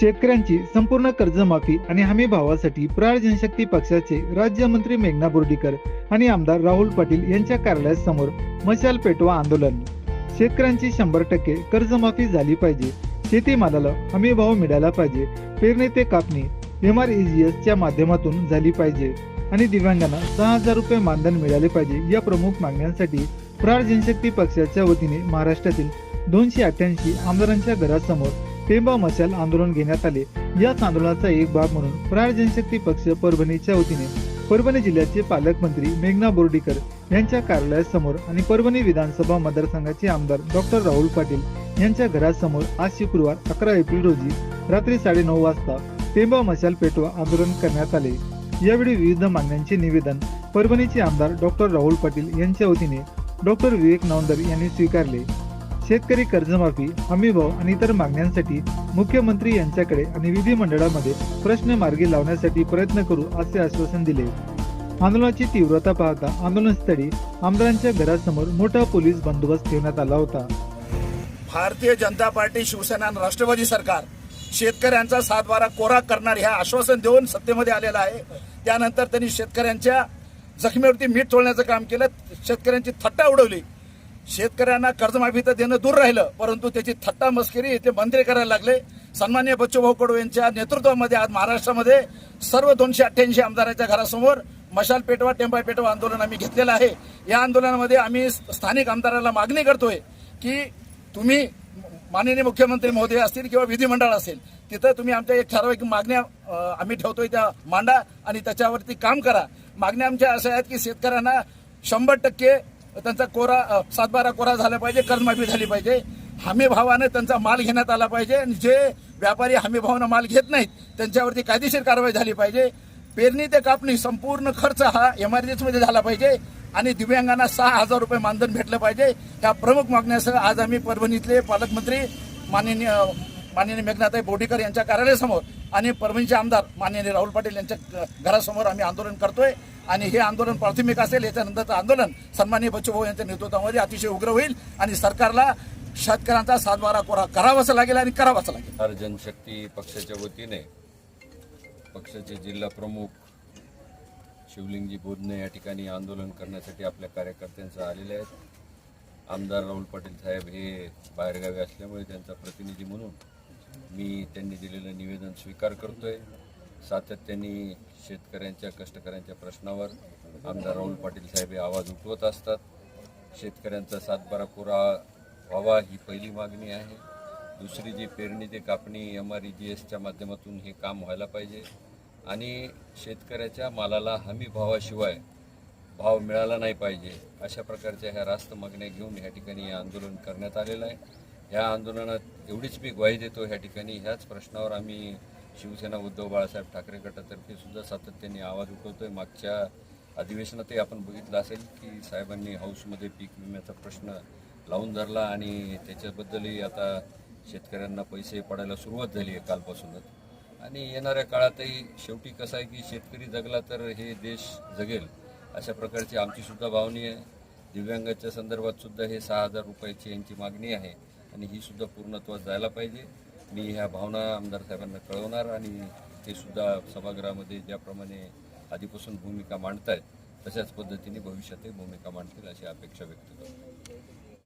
शेतकऱ्यांची संपूर्ण कर्जमाफी आणि हमी भावासाठी प्रहार जनशक्ती पक्षाचे राज्यमंत्री मेघना बोर्डीकर आणि आमदार राहुल पाटील यांच्या कार्यालयासमोर मशाल पेटवा आंदोलन. शेतकऱ्यांची शंभर टक्के कर्जमाफी झाली पाहिजे. शेतीमालाला हमी भाव मिळाला पाहिजे. पेरणी ते कापणी एम आर च्या माध्यमातून झाली पाहिजे. आणि दिव्यांगांना सहा हजार रुपये मानधन मिळाले पाहिजे या प्रमुख मागण्यांसाठी प्रहार जनशक्ती पक्षाच्या वतीने महाराष्ट्रातील दोनशे अठ्ठ्याऐंशी आमदारांच्या घरासमोर पेंबा मशाल आंदोलन घेण्यात आले. याच आंदोलनाचा एक भाग म्हणून प्रहार जनशक्ती पक्ष परभणीच्या वतीने परभणी जिल्ह्याचे पालकमंत्री मेघना बोर्डीकर यांच्या कार्यालयासमोर आणि परभणी विधानसभा मतदारसंघाचे आमदार डॉक्टर राहुल पाटील यांच्या घरासमोर आज शुक्रवार अकरा एप्रिल रोजी रात्री साडेनऊ वाजता पेंबा मशाल पेटवा आंदोलन करण्यात आले. यावेळी विविध मागण्यांचे निवेदन परभणीचे आमदार डॉक्टर राहुल पाटील यांच्या वतीने डॉक्टर विवेक नवंदर यांनी स्वीकारले. शेतकरी कर्जमाफी हमीभाव आणि इतर मागण्यांसाठी मुख्यमंत्री यांच्याकडे आणि विधिमंडळामध्ये प्रश्न मार्गी लावण्यासाठी प्रयत्न करू असे आश्वासन दिले. आंदोलनाची तीव्रता पाहता आंदोलनस्थळी आमदारांच्या घरासमोर मोठा पोलीस बंदोबस्त ठेवण्यात आला होता. भारतीय जनता पार्टी शिवसेना आणि राष्ट्रवादी सरकार शेतकऱ्यांचा सातबारा कोरा करणार ह्या आश्वासन देऊन सत्तेमध्ये आलेलं आहे. त्यानंतर त्यांनी शेतकऱ्यांच्या जखमेवरती मीठ तोळण्याचं काम केलं. शेतकऱ्यांची थट्टा उडवली. शेतकऱ्यांना कर्जमाफी तर देणं दूर राहिलं परंतु त्याची थट्टा मस्करी ते मंत्री करायला लागले. सन्मान्य बच्चूभाऊ कडू यांच्या नेतृत्वामध्ये आज महाराष्ट्रामध्ये सर्व दोनशे अठ्ठ्याऐंशी आमदारांच्या घरासमोर मशाल पेटवा टेंबा पेटवा आंदोलन आम्ही घेतलेलं आहे. या आंदोलनामध्ये आम्ही स्थानिक आमदाराला मागणी करतोय की तुम्ही माननीय मुख्यमंत्री महोदय असतील किंवा विधिमंडळ असेल तिथं तुम्ही आमच्या एक ठराविक मागण्या आम्ही ठेवतोय त्या मांडा आणि त्याच्यावरती काम करा. मागण्या आमच्या अशा आहेत की शेतकऱ्यांना शंभर टक्के त्यांचा कोरा सातबारा कोरा झाला पाहिजे कर्जमाफी झाली पाहिजे. हमी भावाने त्यांचा माल घेण्यात आला पाहिजे आणि जे व्यापारी हमी भावानं माल घेत नाहीत त्यांच्यावरती कायदेशीर कारवाई झाली पाहिजे. पेरणी ते कापणी संपूर्ण खर्च हा एमआरजीएस झाला पाहिजे आणि दिव्यांगांना सहा हजार रुपये मानधन भेटलं पाहिजे. ह्या प्रमुख मागण्यासह आज आम्ही परभणीतले पालकमंत्री माननीय माननीय मेघनाथाई बोडीकर यांच्या कार्यालयासमोर आणि परभणीचे आमदार माननीय राहुल पाटील यांच्या घरासमोर आम्ही आंदोलन करतोय. आणि हे आंदोलन प्राथमिक असेल याच्यानंतरचं आंदोलन. सन्मान्य बच्चूभाऊ यांच्या नेतृत्वामध्ये अतिशय उग्र होईल आणि सरकारला शेतकऱ्यांचा सातबारा कोरा करावाच लागेल आणि करावाच लागेल. बिहार जनशक्ती पक्षाच्या वतीने पक्षाचे जिल्हा प्रमुख शिवलिंगजी बोधने या ठिकाणी आंदोलन करण्यासाठी आपल्या कार्यकर्त्यांचं आलेले आहेत. आमदार राहुल पाटील साहेब हे बाहेरगावी असल्यामुळे त्यांचा प्रतिनिधी म्हणून मी त्यांनी दिलेलं निवेदन स्वीकार करतोय. सातत्याने शेतकऱ्यांच्या कष्टकऱ्यांच्या प्रश्नावर आमदार राहुल पाटील साहेब हे आवाज उठवत असतात. शेतकऱ्यांचा सातबारा पुरा व्हावा ही पहिली मागणी आहे. दुसरी जी पेरणी ते कापणी एम आर ई जी एसच्या माध्यमातून हे काम व्हायला पाहिजे. आणि शेतकऱ्याच्या मालाला हमी भावाशिवाय भाव मिळाला नाही पाहिजे अशा प्रकारच्या ह्या रास्त मागण्या घेऊन ह्या ठिकाणी आंदोलन करण्यात आलेलं आहे. ह्या आंदोलनात एवढीच मी ग्वाही देतो ह्या ठिकाणी ह्याच प्रश्नावर आम्ही शिवसेना उद्धव बाळासाहेब ठाकरे गटातर्फे सुद्धा सातत्याने आवाज उठवतोय. मागच्या अधिवेशनातही आपण बघितलं असेल की साहेबांनी हाऊसमध्ये पीक विम्याचा प्रश्न लावून धरला आणि त्याच्याबद्दलही आता शेतकऱ्यांना पैसे पडायला सुरुवात झाली आहे कालपासूनच. आणि येणाऱ्या काळातही शेवटी कसं आहे की शेतकरी जगला तर हे देश जगेल अशा प्रकारची आमचीसुद्धा भावनी आहे. दिव्यांगाच्या संदर्भात सुद्धा हे सहा हजार रुपयाची यांची मागणी आहे आणि ही सुद्धा पूर्णत्वास जायला पाहिजे. मी ह्या भावना आमदार साहेबांना कळवणार आणि ते सुद्धा सभागृहामध्ये ज्याप्रमाणे आधीपासून भूमिका मांडत आहेत तशाच पद्धतीने भविष्यातही भूमिका मांडतील अशी अपेक्षा व्यक्त करतो.